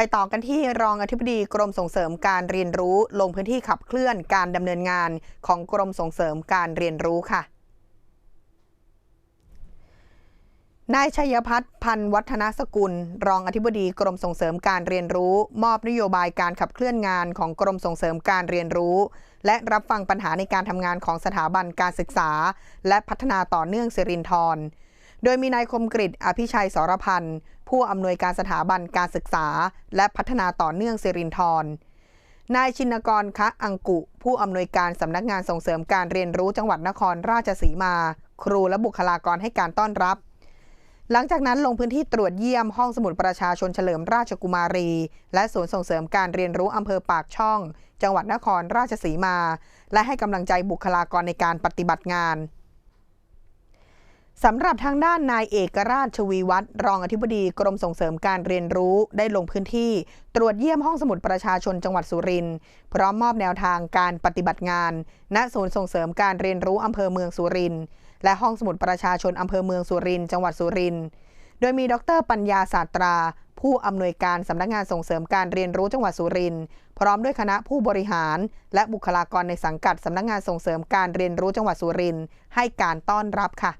ไปต่อกันที่รองอธิบดีกรมส่งเสริมการเรียนรู้ ลงพื้นที่ขับเคลื่อนการดำเนินงานของกรมส่งเสริมการเรียนรู้ค่ะนายชัยพัฒน์พันธ์วัฒนสกุล รองอธิบดีกรมส่งเสริมการเรียนรู้ มอบนโยบายการขับเคลื่อนงานของกรมส่งเสริมการเรียนรู้ และรับฟังปัญหาในการทำงานของสถาบันการศึกษา และพัฒนาต่อเนื่องสิรินทรโดยมีนายคมกริตอภิชัยสรพันธ์ ผู้อำนวยการสถาบันการศึกษา และพัฒนาต่อเนื่องสิรินทรนายชินกรคะอังกุ ผู้อำนวยการสำนักงานส่งเสริมการเรียนรู้จังหวัดนครราชสีมา ครูและบุคลากรให้การต้อนรับ หลังจากนั้นลงพื้นที่ตรวจเยี่ยมห้องสมุดประชาชนเฉลิมราชกุมารี และศูนย์ส่งเสริมการเรียนรู้อำเภอปากช่อง จังหวัดนครราชสีมา และให้กำลังใจบุคลากรในการปฏิบัติงาน สำหรับทางด้านนายเอกราชชวีวัฒน์รองอธิบดีกรมส่งเสริมการเรียนรู้ได้ลงพื้นที่ ตรวจเยี่ยมห้องสมุดประชาชนจังหวัดสุรินทร์พร้อมมอบแนวทางการปฏิบัติงาน ณศูนย์ส่งเสริมการเรียนรู้อำเภอเมืองสุรินทร์และห้องสมุดประชาชนอำเภอเมืองสุรินทร์จังหวัดสุรินทร์โดยมีดรปัญญาศาสตรา ผู้อำนวยการสำนักงานส่งเสริมการเรียนรู้จังหวัดสุรินทร์พร้อมด้วยคณะผู้บริหาร และบุคลากรในสังกัดสำนักงานส่งเสริมการเรียนรู้จังหวัดสุรินทร์ให้การต้อนรับค่ะ